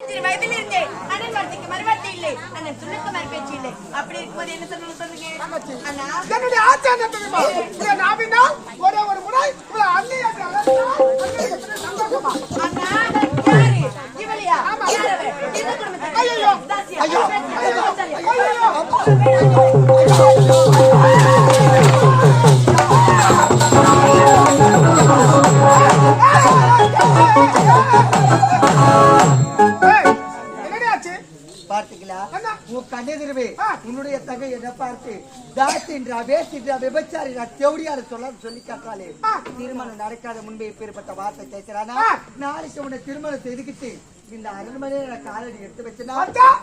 வயதில் அண்ணன் வார்த்தைக்கு மறுவார்த்தை இல்லை. அண்ணன் சொல்லுக்கு மறு பேச்சு இல்லை. அப்படி இருக்கும்போது என்ன சொல்லணும் சொல்லுங்க? அண்ணா. என்னுடைய ஆச்சா என்ன தெரியுமா? ஒரே ஒரு முறை அண்ணி பார்த்தீங்களா என்ன? உன் கண்ணெதிர்வே. உன்னுடைய தகை என்ன பார்த்து தாசின்றா வேசின்றா விபச்சாரின்றா தேவடியாரு சொல்ல சொல்லி காட்டாலே ஆ. திருமணம் நடக்காத முன்பே இப்பேற்பட்ட வார்த்தை கேட்கிறானா. நாளைக்கு உன்னை திருமணம் செய்துக்கிட்டு இந்த அரண்மனையை நான் காலடி எடுத்து வச்சனா.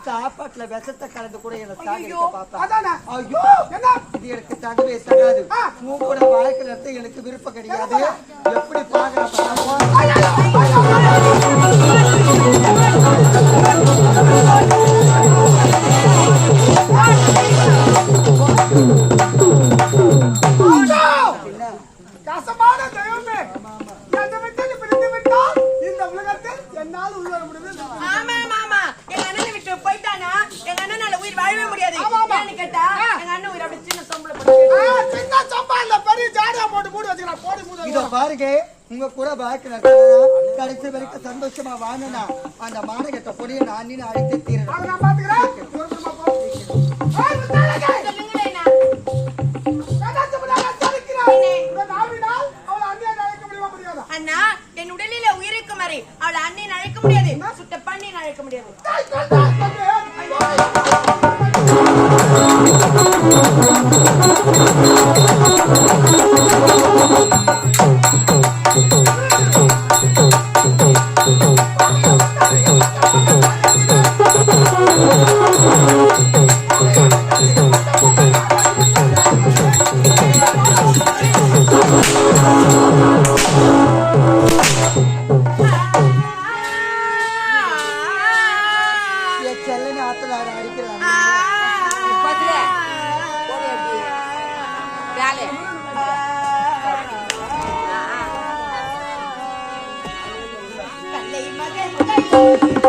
சாப்பாட்டுல விஷத்தை கலந்து கூட என்ன ஐயோ. சாப்பிட்டு பாப்பா. அதானே. ஐயோ. இது எனக்கு தகவே தகாது கூட வாழ்க்கை எனக்கு விருப்பம் கிடையாது. எப்படி பாக்குற பாருங்க உங்க கூட நடக்கிறதா கடைசி வரைக்கும் சந்தோஷமா வாங்கினா அந்த மானகட்ட பொடியை நான் அழைத்து தீரணும்? அண்ணா. என் உடலில உயிருக்கு மறை அவளை அண்ணன் அழைக்க முடியாது. சுட்ட பண்ணின்னு அழைக்க முடியாது.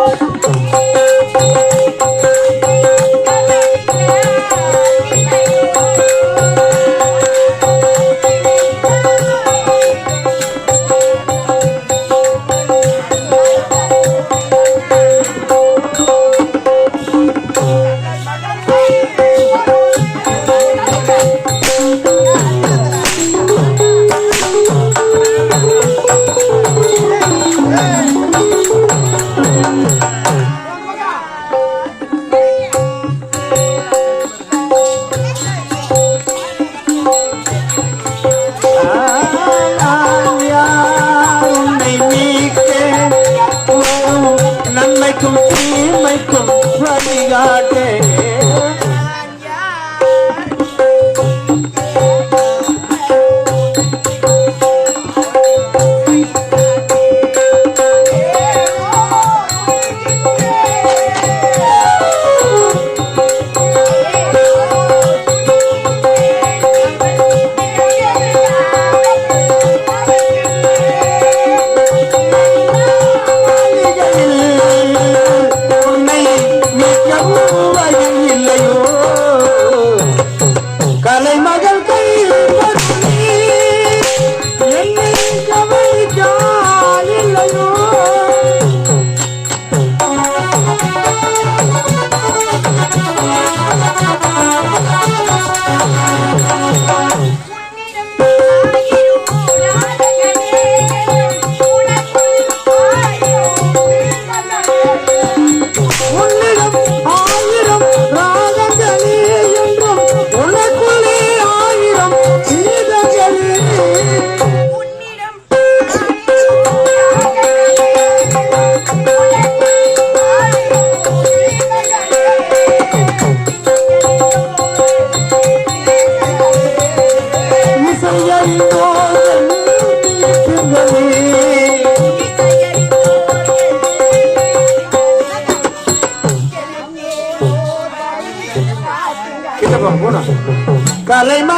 மகள் உன்னை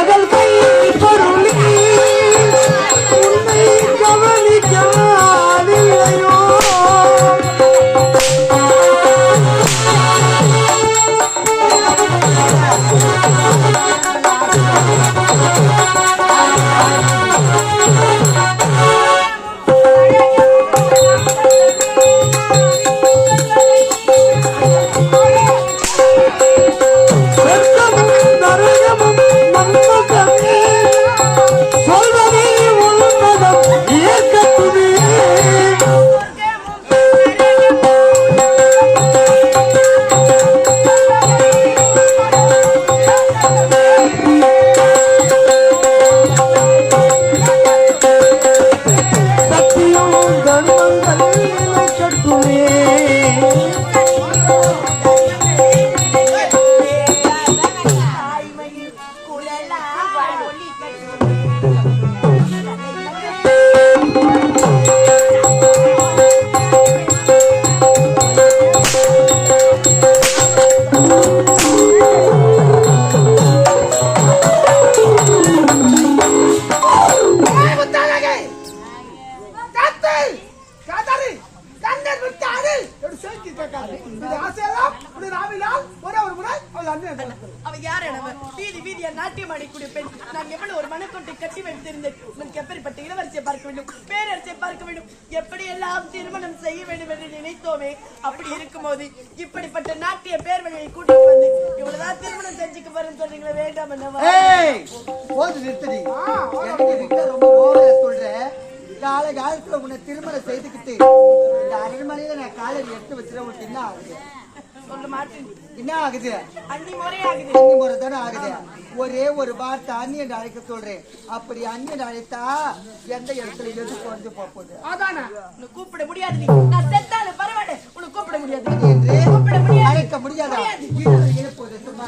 جبل بي فرولي والبي جبل அவள் அண்ணன் அவ யார் எனவர் வீதி வீதியா நாட்டியம் ஆடக்கூடிய பெண். நான் எவ்வளவு ஒரு மனக்கொட்டை கட்டி வைத்திருந்தேன். உனக்கு எப்படிப்பட்ட இளவரசியை பார்க்க வேண்டும் பேரரசியை பார்க்க வேண்டும். எப்படி எல்லாம் திருமணம் செய்ய வேண்டும் என்று நினைத்தோமே அப்படி இருக்கும்போது இப்படிப்பட்ட நாட்டிய பேர்வழியை கூட்டிட்டு வந்து இவ்வளவுதான் திருமணம் செஞ்சுக்க போறேன்னு சொல்றீங்களே வேண்டாம் என்னவா? ஏய் போது நிறுத்தடி. ரொம்ப ஓவரா சொல்ற? கால காலத்துல உன்னை திருமணம் செய்துக்கிட்டு இந்த அரண்மனையில நான் காலடி எடுத்து வச்சுற உனக்கு என்ன ஆகுது? என்ன ஆகுது? அன்னி முறை ஆகுது. அன்னி தானே ஆகுது. ஒரே ஒரு வார்த்தை அந்நிய அழைக்க சொல்றேன். அப்படி அந்நிய அழைத்தா எந்த இடத்துல இருந்து குறைஞ்சு போகுது? அதானா? உனக்கு கூப்பிட முடியாது நான் செத்தாலும் பரவாயில்ல. உனக்கு கூப்பிட முடியாது என்று கூப்பிட முடியாது. அழைக்க முடியாதா? இருப்பது சும்மா.